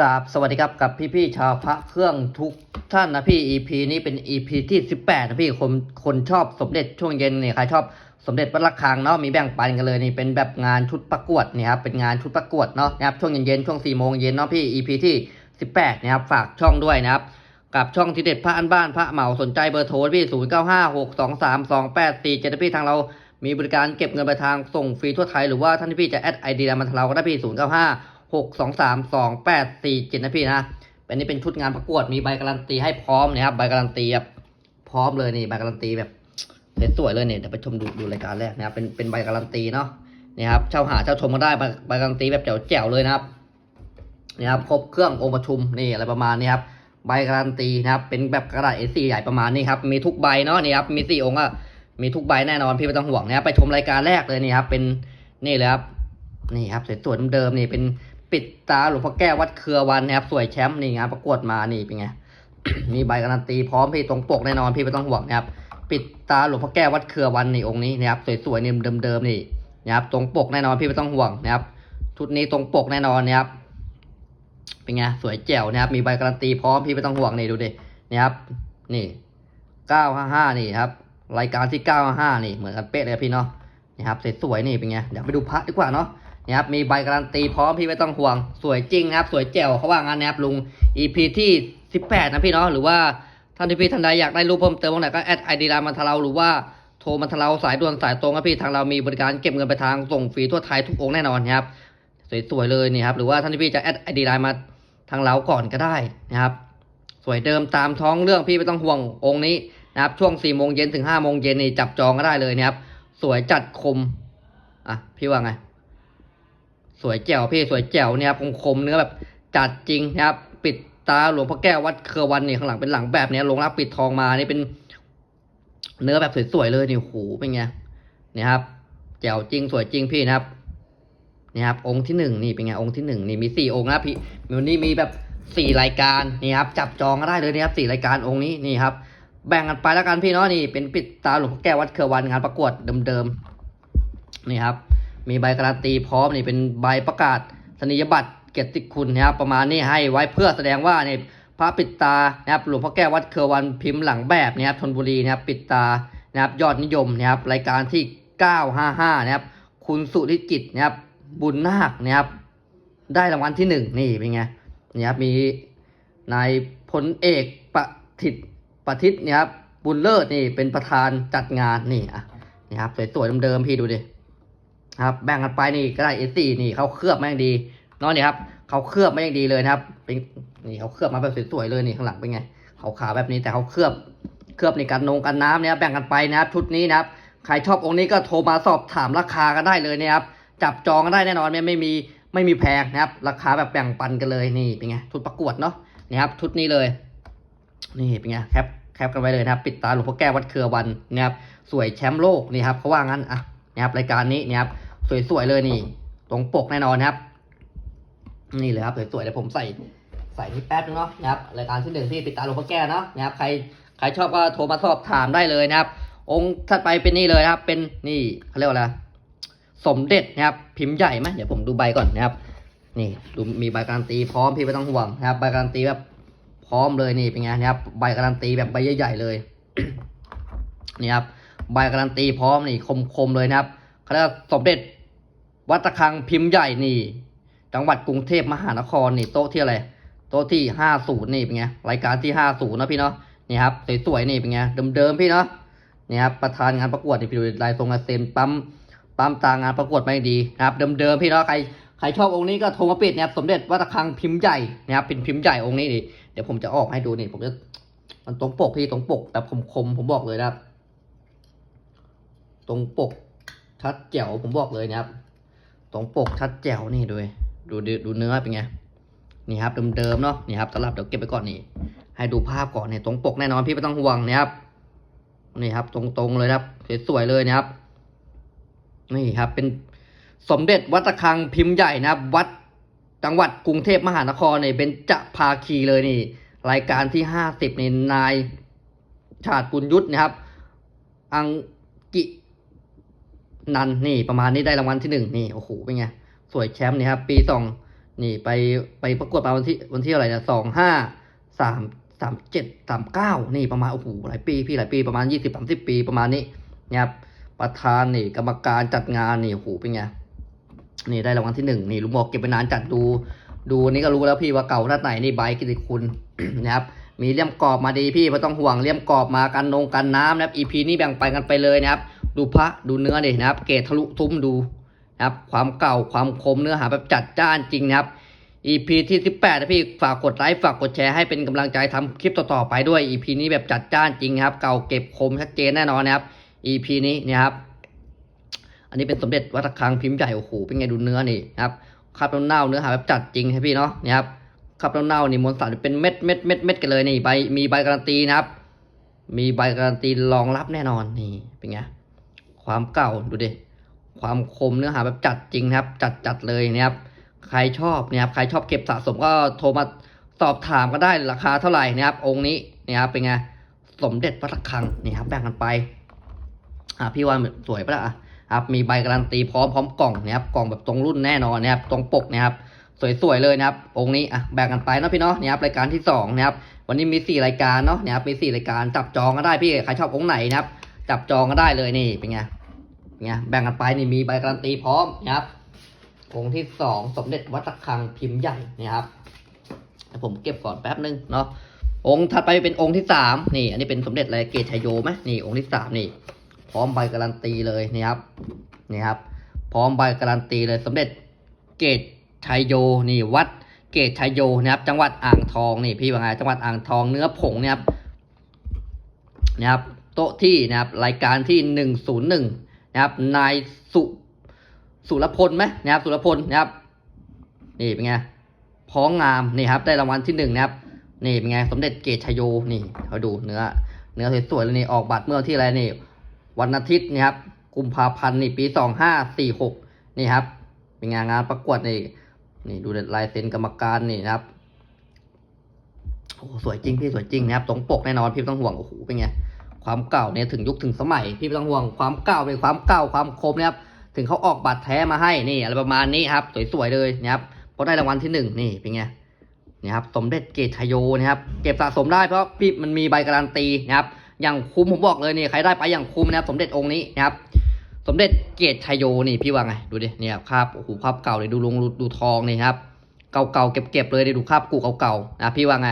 กับสวัสดีครับกับพี่ๆชาวพระเครื่องทุกท่านนะพี่ EP นี้เป็น EP ที่ 18 นะพี่คนคนชอบสมเด็จช่วงเย็นเนี่ยใครชอบสมเด็จวัดระฆังเนาะมีแบ่งปันกันเลยนี่เป็นแบบงานชุดประกวดเนี่ยครับเป็นงานชุดประกวดเนาะนะครับช่วงเย็นๆช่วง4โมงเย็นเนาะพี่ EP ที่ 18นะครับฝากช่องด้วยนะครับกับช่องที่เด็ดพระอันบ้านพระเหมาสนใจเบอร์โทรพี่ 0 9 5 6 2 3 2 8 4 7พี่ทางเรามีบริการเก็บเงินปลายทางส่งฟรีทั่วไทยหรือว่าท่านที่พี่จะแอดไอเดียมาทางเราก็ได้พี่0 9 5 6 2 3 2 8 4 7นะพี่นะเป็นนี่เป็นชุดงานประกวดมีใบการันตีให้พร้อมนะครับใบการันตีแบบพร้อมเลยนี่ใบการันตีแบบสวยๆเลยเนี่ยเดี๋ยวไปชมดูดูรายการแรกนะครับเป็นเป็นใบการันตีเนาะนี่ครับเช่าหาเช่าชมก็ได้ใบใบการันตีแบบแจ๋วๆเลยนะครับนี่ครับครบเครื่ององค์ประชุมนี่อะไรประมาณนี้ครับใบการันตีนะครับเป็นแบบกระดาษ A4 ใหญ่ประมาณนี้ครับมีทุกใบเนาะนี่ครับมีสี่องค์อะมีทุกใบแน่นอนพี่ไม่ต้องห่วงนะครับไปชมรายการแรกเลยนี่ครับเป็นนี่เลยครับนี่ครับสวยๆเดิมๆนี่เป็น ปิดตาหลวงพ่อแก้ววัดเครือวันนะครับสวยแชมป์นี่งานประกวดมานี่เป็นไงมีใบการันตีพร้อมพี่ตรงปกแน่นอนพี่ไม่ต้องห่วงนะครับปิดตาหลวงพ่อแก้ววัดเครือวันนี่องค์นี้นะครับสวยๆนี่เดิมๆนี่นะครับตรงปกแน่นอนพี่ไม่ต้องห่วงนะครับชุดนี้ตรงปกแน่นอนนะครับเป็นไงสวยแจ๋วนะครับมีใบการันตีพร้อมพี่ไม่ต้องห่วงนี่ดูดินี่ครับนี่เก้าห้าห้านี่ครับรายการที่เก้าห้านี่เหมือนกันเป๊ะเลยครับพี่เนาะนี่ครับสวยๆนี่เป็นไงเดี๋ยวไปดูพระดีกว่าเนาะ นี่ครับมีใบการันตีพร้อมพี่ไม่ต้องห่วงสวยจริงนะครับสวยแจ๋วเขาว่างั้นนะครับลุง EP ที่สิบแปดนะพี่เนาะหรือว่าท่านที่พี่ท่านใดอยากได้รูปเพิ่มเติมตรงไหนก็แอดไอดีไลน์มาทาเราหรือว่าโทรมาทาเราสายด่วนสายตรงครับพี่ทางเรามีบริการเก็บเงินไปทางส่งฟรีทั่วไทยทุกองค์แน่นอนนะครับสวยๆเลยนี่ครับหรือว่าท่านที่พี่จะแอดไอดีไลน์มาทางเราก่อนก็ได้นะครับสวยเดิมตามท้องเรื่องพี่ไม่ต้องห่วงองค์นี้นะครับช่วง4ี่โมงเย็นถึง5้าโมงเย็นนี่จับจองก็ได้เลยนะครับสวยจัดคมอะพี่ว่าไง สวยแจ๋วพี่สวยแจ๋วเนี่ยครับคมคมๆเนื้อแบบจัดจริงนะครับปิดตาหลวงพ่อแก้ววัดเครือวันนี่ข้างหลังเป็นหลังแบบเนี้ยลงรับปิดทองมานี่เป็น เนื้อแบบสวยๆเลยนี่โหเป็นไงเนี่ยครับแจ๋วจริงสวยจริงพี่นะครับนี่ครับองค์ที่หนึ่งนี่เป็นไงองค์ที่หนึ่งนี่มีสี่องค์นะพี่วันนี้มีแบบสี่รายการนี่ครับจับจองก็ได้เลยนะครับสี่รายการองค์นี้นี่ครับ แบ่งกันไปแล้วกันพี่เนาะนี่เป็นปิดตาหลวงพ่อแก้ววัดเครือวันงานประกวดเดิมๆนี่ครับ มีใบการันตีพร้อมนี่เป็นใบประกาศนียบัตรเกียรติคุณนะครับประมาณนี้ให้ไว้เพื่อแสดงว่าเนี่ยพระปิดตานะครับหลวงพ่อแก้ววัดเครือวันพิมพ์หลังแบบนะครับธนบุรีนะครับปิดตานะครับยอดนิยมนะครับรายการที่ 955นะครับคุณสุริจิตนะครับบุญนาคนะครับได้รางวัลที่หนึ่งนี่เป็นไงนี่ครับมีนายพลเอกประทิตประทิตเนี่ยครับบุญเลิศนี่เป็นประธานจัดงานนี่อะนี่ครับสวยๆเดิมๆพี่ดูดิ ครับแบ่งกันไปนี่ก็ได้เอสี่นี่เขาเคลือบมาอย่างดีนาะนี่ครับเขาเคลือบมาอย่างดีเลยนะครับ เป็นนี่เขาเคลือบมาแบบสวยๆเลยนี่ข้างหลังเป็นไงเขาขาวแบบนี้แต่เขาเคลือบเคลือบในกันนงกันน้ำเนี่ยครับแบ่งกันไปนะครับชุดนี้นะครับใครชอบองค์นี้ก็โทรมาสอบถามราคากันได้เลยนะครับจับจองกันได้แน่นอนไม่ไม่มีไม่มีแพงนะครับ ราคาแบบแบ่งปันกันเลยนี่เป็นไงชุดประกวดเนาะนี่ครับชุดนี้เลย นี่เป็นไงแคปแคปกันไว้เลยนะครับ ปิดตาหลวงพ่อแก้ววัดเครือวันนะครับสวยแชมป์โลกนี่ครับเขาว่างั้นอะนะครับรายการนี้นะครับ สวยๆเลยนี่ ตรงปกแน่นอนนะครับ นี่เลยครับสวยๆเดี๋ยวผมใส่ใส่ที่แป๊บนึงเนาะนะครับรายการที่หนึ่งที่ปิดตาหลวงพ่อแก้วเนาะนะครับใครใครชอบก็โทรมาสอบถามได้เลยนะครับ องค์ถัดไปเป็นนี่เลยนะครับ เป็นนี่เขาเรียกว่าอะไรสมเด็จนะครับ พิมพ์ใหญ่ไหมเดี๋ยวผมดูใบก่อนนะครับ นี่ดูมีใบการันตีพร้อมพี่ไม่ต้องห่วงนะครับใบการันตีแบบพร้อมเลยนี่เป็นไงนะครับ ใบการันตีแบบใบใหญ่ๆเลยนี่ครับใบการันตีพร้อมนี่คมๆเลยนะครับเขาเรียกว่าสมเด็จ วัดตะคังพิมพ์ใหญ่นี่ จังหวัดกรุงเทพมหานครนี่โต๊ะที่อะไรโต๊ะที่ห้าศูนย์นี่เป็นไงรายการที่ห้าศูนย์นะพี่เนาะนี่ครับสวยๆนี่เป็นไงเดิมๆพี่เนาะนี่ครับประธานงานประกวดนี่พี่ดูลายทรงลายเซ็นปั๊มปั๊มตางานประกวดไม่ดีนะครับเดิมๆพี่เนาะใครใครชอบองค์นี้ก็โทรมาปิดนะครับสมเด็จวัดระฆังพิมพ์ใหญ่นะครับเป็นพิมพ์ใหญ่องค์นี้ดิเดี๋ยวผมจะออกให้ดูนี่ผมจะมันตรงปกพี่ตรงปกแบบคมๆผมบอกเลยนะครับ ตรงปกชัดแจ๋วผมบอกเลยนะครับ รงปกชัดแจ๋วนี่ดูดิดูดูเนื้อเป็นไงนี่ครับเดิมๆเนาะนี่ครับสลับเดี๋ยวเก็บไปก่อนนี่ให้ดูภาพก่อนเนี่ยตรงปกแน่นอนพี่ไม่ต้องห่วงนะครับนี่ครับ ตรงๆเลยครับสวยๆเลยนะครับ นี่ครับ เป็นสมเด็จวัดตะคังพิมพ์ใหญ่นะครับ วัดจังหวัดกรุงเทพมหานครเนี่ยเป็นจะภาคีเลยนี่ รายการที่ห้าสิบในนายชาติปุญยุทธนะครับ อังกิ นันนี่ประมาณนี้ได้รางวัลที่หนึ่งนี่โอ้โหเป็นไงสวยแชมป์นี่ครับปีสองนี่ไปไปประกวดมาวันที่วันที่อะไรนะสองห้าสามสามเจ็ดสามเก้านี่ประมาณโอ้โหหลายปีพี่หลายปีประมาณยี่สิบสามสิบปีประมาณนี้นะครับประธานนี่กรรมการจัดงานนี่โอ้โหเป็นไงนี่ได้รางวัลที่หนึ่งนี่ลุงบอกเก็บไปนานจัดดู ดูนี่ก็รู้แล้วพี่ว่าเก่าด้าไหนนี่ใบกิติคุณนะครับมีเลี่ยมกรอบมาดีพี่ไม่ต้องห่วงเลี่ยมกรอบมากันนงกันน้ำนะครับ EP นี้แบ่งไปกันไปเลยนะครับ ดูพระดูเนื้อดินะครับ เกรดทะลุทุ้มดูนะครับ ความเก่าความคมเนื้อหาแบบจัดจ้านจริงนะครับ EP ที่ 18 นะพี่ฝากกดไลค์ฝากกดแชร์ให้เป็นกำลังใจทำคลิปต่อๆไปด้วย EP นี้แบบจัดจ้านจริงครับ เก่าเก็บคมชัดเจนแน่นอนนะครับ EP นี้เนะครับ อันนี้เป็นสมเด็จวัดระฆังพิมพ์ใหญ่โอ้โหเป็นไงดูเนื้อนี่ครับคราบเน่าเนื้อหาแบบจัดจริงใช่พี่เนาะนี่ครับคราบเน่านี่มวลสารเป็นเม็ดเม็ดเม็ดเม็ดกันเลยนี่ใบมีใบการันตีนะครับ มีใบการันตีรองรับแน่นอนนี่เป็นไง ความเก่าดูดิความคมเนื้อหาแบบจัดจริงนะครับ จัดจัดเลยนะครับ ใครชอบนะครับใครชอบเก็บสะสมก็โทรมาสอบถามก็ได้ราคาเท่าไหร่นะครับ องค์นี้นะครับเป็นไงสมเด็จพระระฆังนี่ครับแบ่งกันไปอ่าพี่ว่าสวยปะล่ะครับมีใบการันตีพร้อมพร้อมกล่องนะครับกล่องแบบตรงรุ่นแน่นอนนะครับตรงปกนะครับสวยๆเลยนะครับ องค์นี้อะแบ่งกันไปเนาะพี่เนาะนี่ครับรายการที่สองนะครับวันนี้มีสี่รายการเนาะนี่ครับมีสี่รายการจับจองก็ได้พี่ใครชอบองค์ไหนนะครับจับจองก็ได้เลยนี่เป็นไง เป็นไงแบ่งกันไปนี่มีใบการันตีพร้อมนะครับองค์ที่สองสมเด็จวัดระฆังพิมพ์ใหญ่นะครับผมเก็บก่อนแป๊บนึงเนาะองค์ถัดไปเป็นองค์ที่สามนี่อันนี้เป็นสมเด็จอะไรเกศชัยโยไหมนี่องค์ที่สามนี่พร้อมใบการันตีเลยนี่ครับนี่ครับ พร้อมใบการันตีเลยสมเด็จเกตชัยโยนี่วัดเกตชัยโยนะครับ จังหวัดอ่างทองนี่พี่ว่าไงจังหวัดอ่างทองเนื้อผงเนี่ยครับนะครับโต๊ะที่นะครับรายการที่หนึ่งศูนย์หนึ่ง นะครับ นายสุสุรพลไหมนะครับ สุรพลนะครับ นี่เป็นไงพ้องงามนี่ครับ ได้รางวัลที่หนึ่งนะครับ นี่เป็นไง สมเด็จเกตชยโยนี่เขาดูเนื้อ เนื้อสวยๆเลยนี่ออกบัตรเมื่อที่อะไรนี่ วันอาทิตย์นี่ครับ กุมภาพันธ์นี่ปีสองห้าสี่หกนี่ครับ เป็นงานงานประกวดนี่นี่ดูลายเซ็นกรรมการนี่นะครับโอ้สวยจริงพี่สวยจริงนะครับตรงปกแน่นอนพี่ต้องห่วงโอ้โหเป็นไง ความเก่าเนี่ยถึงยุคถึงสมัยพี่ไม่ต้องห่วงความเก่าเป็นความเก่าความคมนะครับถึงเขาออกบัตรแท้มาให้นี่อะไรประมาณนี้ครับสวยๆเลยนะครับเพราะได้รางวัลที่หนึ่งนี่เป็นไงนี่ครับสมเด็จเกตชยโยนะครับเก็บสะสมได้เพราะพี่มันมีใบการันตีนะครับอย่างคุ้มผมบอกเลยนี่ใครได้ไปอย่างคุ้มนะครับสมเด็จองค์นี้นะครับสมเด็จเกตชัยโยนี่พี่ว่าไงดูดิเนี่ยคราบโอ้โหคราบเก่าเลยดูลงดูทองนี่ครับเก่าๆเก็บๆเลยดิดูคราบกูเก่าๆนะพี่ว่าไง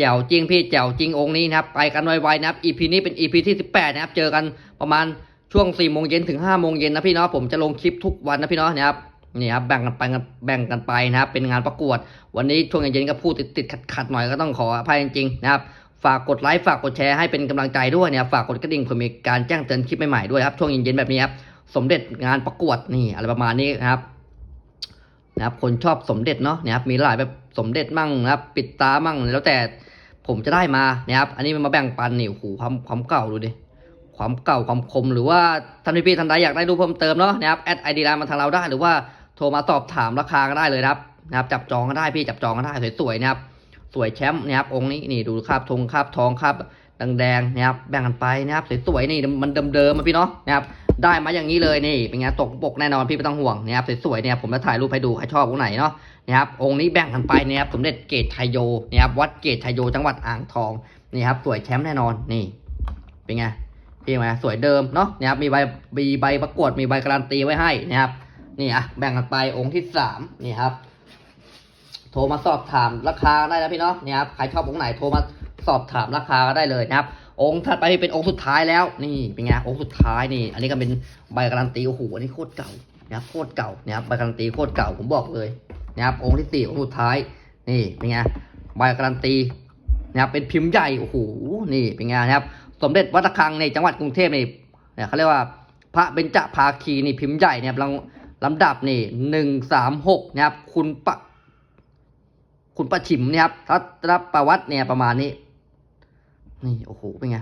จ๋วจริงพี่แจ๋วจริงองค์นี้นะครับไปกันไวๆนะครับ EP นี้เป็น EP ที่18นะครับเจอกันประมาณช่วง4โมงเย็นถึง5โมงเย็นนะพี่เนาะผมจะลงคลิปทุกวันนะพี่เนาะนะครับนี่ครับแบ่งกันไปแบ่งกันไปนะครับเป็นงานประกวด วันนี้ช่วงเย็นๆก็พูดติดๆขัดๆหน่อยก็ต้องขออภัยจริงๆนะครับฝากกดไลค์ฝากกดแชร์ให้เป็นกำลังใจด้วยเนี่ยฝากกดกระดิ่งเพื่อมีการแจ้งเตือนคลิปใหม่ๆด้วยครับช่วงเย็นๆแบบนี้ครับสมเด็จงานประกวดนี่อะไรประมาณนี้นะครับนะครับคนชอบสมเด็จเนาะนะครับมีหลายแบบสมเด็จมั่งนะครับปิดตามั่งแล้วแต่ ผมจะได้มานะครับ อันนี้มันมาแบ่งปันนี่โอ้โหความความเก่าดูดิ ความเก่าความคมหรือว่าท่านพี่ๆท่านใดอยากได้ดูเพิ่มเติมเนาะนะครับแอดไอดีไลน์มาทางเราได้หรือว่าโทรมาสอบถามราคาก็ได้เลยครับนะครับจับจองก็ได้พี่จับจองก็ได้สวยๆนะครับสวยแชมป์นะครับองค์นี้นี่ดูคราบทงคราบทองคราบแดงๆนะครับแบ่งกันไปนะครับสวยๆนี่มันเดิมๆมาพี่เนาะนะครับ ได้มาอย่างนี้เลยนี่เป็นไงตกปกแน่นอนพี่ไม่ต้องห่วงนะครับสวยๆเนี่ยผมจะถ่ายรูปให้ดูใครชอบองค์ไหนเนาะนะครับองค์นี้แบ่งกันไปนะครับสมเด็จเกตชัยโยนะครับวัดเกตชัยโยจังหวัดอ่างทองนี่ครับสวยแชมป์แน่นอนนี่ เป็นไงพี่ไหมสวยเดิมเนาะนะครับมีใบมีใบประกวดมีใบการันตีไว้ให้นะครับนี่อะแบ่งกันไปองค์ที่สามนี่ครับ โทรมาสอบถามราคาได้นะพี่เนาะนี่ครับใครชอบองค์ไหนโทรมาสอบถามราคาก็ได้เลยนะครับ องค์ถัดไปเป็นองค์สุดท้ายแล้ว นี่เป็นไงองค์สุดท้ายนี่ อันนี้ก็เป็นใบการันตีโอ้โหอันนี้โคตรเก่านะครับโคตรเก่านะครับใบการันตีโคตรเก่าผมบอกเลยนะครับองค์ที่สี่องค์สุดท้าย นี่เป็นไงใบการันตีนะครับเป็นพิมพ์ใหญ่โอ้โหนี่เป็นไงนะครับ สมเด็จวัดระฆังในจังหวัดกรุงเทพนี่เนี่ยเขาเรียกว่าพระเบญจภาคีนี่พิมพ์ใหญ่เนี่ยลำลำดับนี่หนึ่งสามหกนะครับคุณปะคุณประฉิมเนี่ยครับทัศนประวัติเนี่ยประมาณนี้ นี่โอ้โหเป็นไง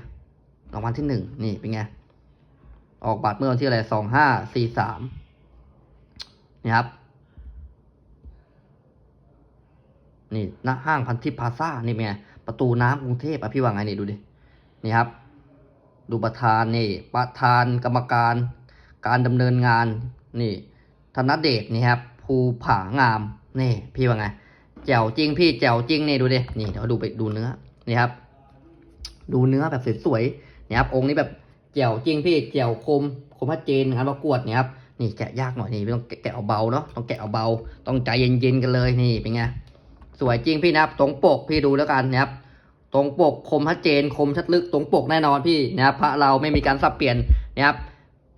รางวัลที่หนึ่งนี่เป็นไง ออกบัตรเมื่อวันที่อะไรสองห้าสี่สามนี่ครับ นี่หน้าห้างพันทิพย์พาซ่านี่เป็นไง ประตูน้ำกรุงเทพอะพี่ว่าไงนี่ดูดิ นี่ครับ ดูประธานนี่ ประธานกรรมการ การดำเนินงาน นี่ ธนเดชนี่ครับ ภูผางาม นี่ พี่ว่าไง แจ๋วจริงพี่แจ๋วจริงนี่ดูดิ นี่เดี๋ยวดูไปดูเนื้อ นี่ครับ ดูเนื้อแบบสวยๆนี่ครับองค์นี้แบบแจ๋วจริงพี่แจ๋วคมคมชัดเจนงานประกวดเนี่ยครับนี่แกะยากหน่อยนี่ต้องแกะเอาเบาเนาะต้องแกะเอาเบา ต้องใจเย็นๆกันเลยนี่เป็นไงสวยจริงพี่นะครับ ตรงปกพี่ดูแล้วกันนะครับตรงปกคมชัดเจนคมชัดลึกตรงปกแน่นอนพี่นะครับพระเราไม่มีการสับเปลี่ยนนะครับ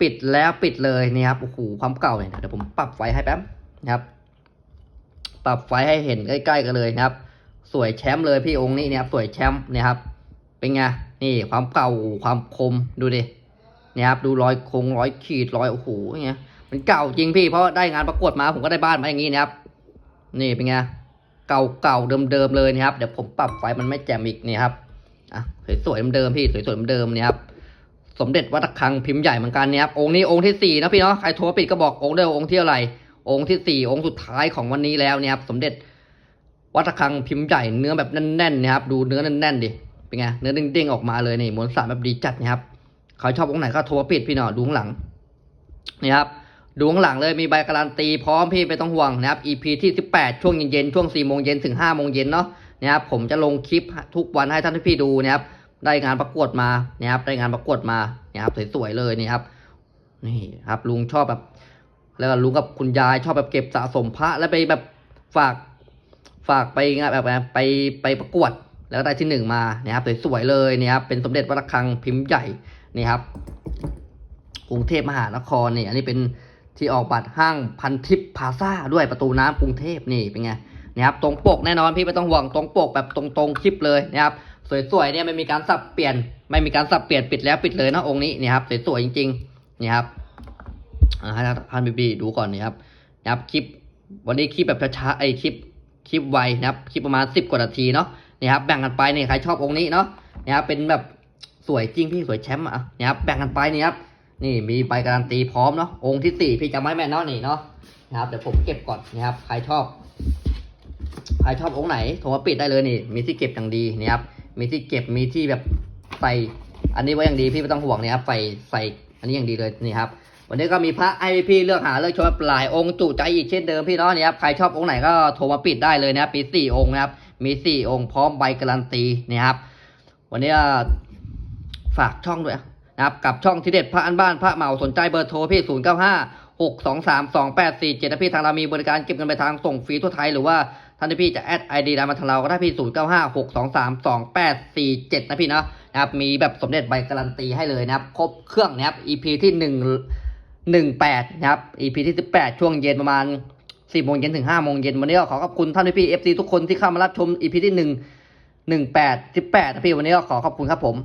ปิดแล้วปิดเลยนี่ครับโอ้โหความเก่าเนี่ยเดี๋ยวผมปรับไฟให้แป๊บนะครับ ปรับไฟให้เห็นใกล้ๆกันเลยนะครับ สวยแชมป์เลยพี่องค์นี้เนี่ยครับสวยแชมป์นี่ยครับ เป็นไง นี่ความเก่าความคมดูดิเนี่ยครับดูรอยคงรอยขีดรอยโอ้โหอย่างเงี้ยมันเก่าจริงพี่เพราะได้งานประกวดมาผมก็ได้บ้านมาอย่างนี้นะครับ นี่เป็นไงเก่าเก่าๆเดิมๆเลยนะครับ เดี๋ยวผมปรับไฟมันไม่แจ่มอีกนี่ครับอะสวยๆเดิมๆพี่สวยๆเดิมๆเนี่ครับสมเด็จวัดระฆังพิมพ์ใหญ่เหมือนกันนี่ยครับองค์นี้องค์ที่สี่นะพี่เนาะใครโทรปิดก็บอกองค์เดียวองค์ที่อะไร องค์ที่สี่องค์สุดท้ายของวันนี้แล้วเนี่ยครับสมเด็จวัดระฆังพิมพ์ใหญ่เนื้อแบบแน่นๆนะครับดูเนื้อแน่นๆดิ เป็นไงเนื้อเด้งๆออกมาเลยนี่มวลสารแบบดีจัดนะครับใครชอบองค์ไหนก็โทรปิดพี่เนาะดูข้างหลังนี่ครับดูข้างหลังเลยมีใบการันตีพร้อมพี่ไม่ต้องห่วงนะครับ EP ที่ 18 ช่วงเย็นๆช่วง4โมงเย็นถึง5โมงเย็นเนาะนะครับผมจะลงคลิปทุกวันให้ท่านพี่ดูนะครับได้งานประกวดมานะครับได้งานประกวดมาเนี่ยครับสวยๆเลยนี่ครับนี่ครับลุงชอบแบบ แล้วลุงกับคุณยายชอบแบบเก็บสะสมพระแล้วไปแบบฝากฝากไปงานแบบไปไปประกวด แล้วก็ได้ที่หนึ่งมาเนี่ยครับสวยๆเลยเนี่ยครับเป็นสมเด็จวัดระฆังพิมพ์ใหญ่นี่ครับกรุงเทพมหานครนี่อันนี้เป็นที่ออกบัตรห้างพันทิพย์พาซ่าด้วยประตูน้ำกรุงเทพนี่เป็นไงนี่ครับตรงปกแน่นอนพี่ไม่ต้องห่วงตรงปกแบบตรงๆคลิปเลยนะครับสวยๆเนี่ยไม่มีการสับเปลี่ยน ไม่มีการสับเปลี่ยนปิดแล้วปิดเลยนะองค์นี้นี่ครับสวยๆจริงๆนี่ครับอ่าให้ท่านบีบีดูก่อนนี่ครับนะครับคลิปวันนี้คลิปแบบช้าๆไอคลิปคลิปไวนะครับคลิปประมาณสิบกว่านาทีเนาะ นี่ครับแบ่งกันไปนี่ใครชอบองค์นี้เนาะนี่ครับเป็นแบบสวยจริงพี่สวยแชมป์อะนี่ครับแบ่งกันไปนี่ครับนี่มีใบการันตีพร้อมเนาะองค์ที่สี่พี่จำไม่แม่นเนาะนี่เนาะนะครับเดี๋ยวผมเก็บก่อนนะครับใครชอบใครชอบองค์ไหนโทรมาปิดได้เลยนี่ มีที่เก็บอย่างดีนี่ครับมีที่เก็บมีที่แบบใส่อันนี้ไว้อย่างดีพี่ไม่ต้องห่วงนี่ครับใส่ใส่อันนี้อย่างดีเลยนี่ครับวันนี้ก็มีพระไอพี่เลือกหาเลือกชมหลายองค์จุใจอีกเช่นเดิมพี่เนาะนี่ครับใครชอบองค์ไหนก็โทรมาปิดได้เลยนะครับมีสี่องค์นะครับ มีสี่องค์พร้อมใบการันตีนี่ครับ วันนี้ฝากช่องด้วยนะครับ กับช่องทีเด็ดพระอันบ้านพระเหมาสนใจเบอร์โทรพี่ศูนย์เก้าห้าหกสองสามสองแปดสี่เจ็ดนะพี่ทางเรามีบริการเก็บเงินไปทางส่งฟรีทั่วไทยหรือว่าท่านพี่จะแอดไอดีมาทางเราก็ได้พี่ศูนย์เก้าห้าหกสองสามสองแปดสี่เจ็ดนะพี่เนาะนะครับมีแบบสมเด็จใบการันตีให้เลยนะครับ ครบเครื่องนะครับ EP ที่หนึ่งหนึ่งแปดนะครับ EP ที่สิบแปดช่วงเย็นประมาณ สี่โมงเย็นถึงห้าโมงเย็นวันนี้ก็ขอขอบคุณท่านพี่เอฟซีทุกคนที่เข้ามารับชมอีพีที่หนึ่งหนึ่งแปดสิบแปดนะพี่วันนี้ก็ขอขอบคุณครับผม